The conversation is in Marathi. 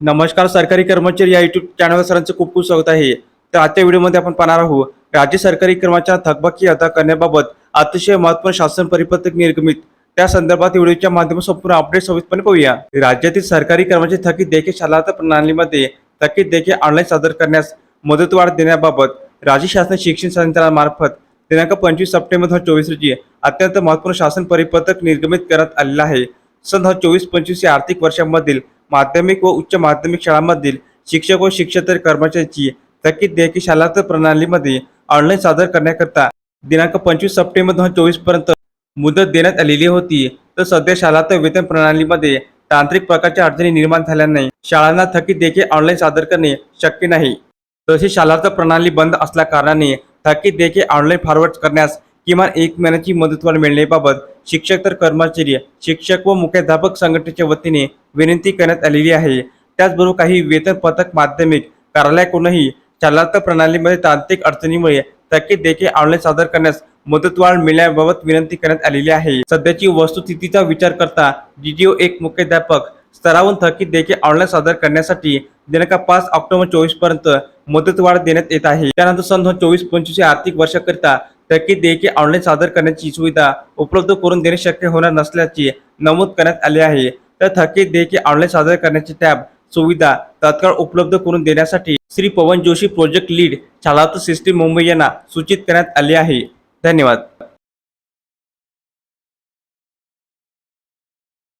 नमस्कार सरकारी कर्मचारी या युट्यूब चॅनलवर सरांचं खूप खूप स्वागत आहे. तर आजच्या व्हिडिओमध्ये आपण पाहणार आहोत राज्य सरकारी कर्मचाऱ्यांना थकबाकी अदा करण्याबाबत अतिशय महत्त्वपूर्ण शासन परिपत्रक निर्गमित. त्या संदर्भात व्हिडिओच्या माध्यमातून संपूर्ण अपडेट सविस्तरपणे पाहूया. राज्यातील सरकारी कर्मचारी थकीत देखील शालांत प्रणालीमध्ये थकीत देखील ऑनलाईन सादर करण्यास मदतवाढ देण्याबाबत राज्य शासन शिक्षण संचालनामार्फत दिनांक पंचवीस सप्टेंबर दोन हजार चोवीस रोजी अत्यंत महत्त्वपूर्ण शासन परिपत्रक निर्गमित करण्यात आलेलं आहे. सन दोन हजार चोवीस पंचवीस या आर्थिक वर्षामधील माध्यमिक व उच्च माध्यमिक शाळांमधील शिक्षक व शिक्षकेतर कर्मचाऱ्यांची थकीत देयकी शालांतर प्रणालीमध्ये ऑनलाईन सादर करण्याकरता दिनांक पंचवीस सप्टेंबर दोन हजार चोवीसपर्यंत मुदत देण्यात आलेली होती. तर सध्या शालांतर वेतन प्रणालीमध्ये तांत्रिक प्रकारच्या अडचणी निर्माण झाल्याने शाळांना थकीत देयके ऑनलाईन सादर करणे शक्य नाही. तसेच शालांतर प्रणाली बंद असल्या कारणाने थकीत देयके ऑनलाईन फॉरवर्ड करण्यास किमान एक महिन्याची मुदतवाढ मिळण्याबाबत शिक्षक तर कर्मचारी शिक्षक व मुख्याध्यापक संघटनेच्या वतीने विनंती करण्यात आलेली आहे. त्याचबरोबर काही वेतन पथक माध्यमिक कार्यालयाकडूनही शालांत प्रणालीमध्ये तांत्रिक अडचणीमुळे थकीत देखील ऑनलाईन सादर करण्यास मुदतवाढ मिळण्याबाबत विनंती करण्यात आलेली आहे. सध्याची वस्तुस्थितीचा विचार करता डीडीओ एक मुख्याध्यापक स्तरावरून थकीत देखील ऑनलाईन सादर करण्यासाठी दिनांक पाच ऑक्टोबर चोवीसपर्यंत मुदतवाढ देण्यात येत आहे. त्यानंतर सन दोन चोवीस पंचवीस आर्थिक वर्षाकरिता थकीत देयके ऑनलाईन सादर करण्याची सुविधा उपलब्ध करून देणे शक्य होणार नसल्याचे नमूद करण्यात आले आहे. तर थकीत देयके ऑनलाईन सादर करण्याची टॅब सुविधा तत्काळ उपलब्ध करून देण्यासाठी श्री पवन जोशी प्रोजेक्ट लीड शालात सिस्टीम मुंबई यांना सूचित करण्यात आले आहे. धन्यवाद.